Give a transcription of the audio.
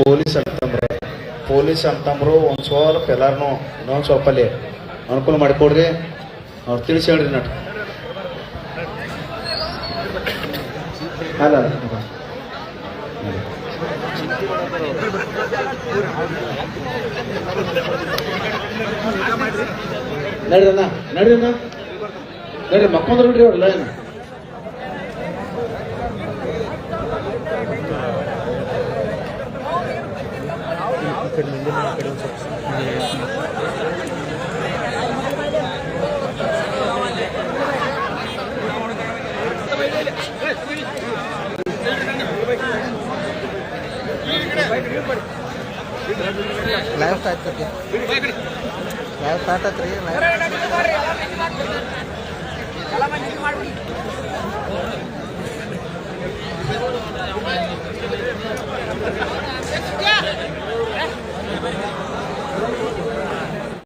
police ಅಂತಂದ್ರೆ police ಅಂತಂದ್ರು ಒಂದು ಸ್ವಲ್ಪ ಎಲ್ಲಾರನು ಇನ್ನೊಂದು ಸ್ವಲ್ಪ ಅಲ್ಲಿ ಅನುಕೂಲ ಮಾಡಿಕೊಡ್ರಿ ಅವ್ರು ತಿಳಿಸಿ ಹೇಳ್ರಿ ನಟ್ ಅಲ್ಲ ನಡ್ರಣ್ಣ ಅಣ್ಣ ನಡ್ರಿ ಮಕ್ಕೊಂಡ್ರು ಬಿಡ್ರಿ ಅವ್ರಲ್ಲ ಏನು ಲೈಫ್ ಸ್ಟಾರ್ಟ್ ಯಾವ ತಾಟತ್ರಿ ಎಲ್ಲ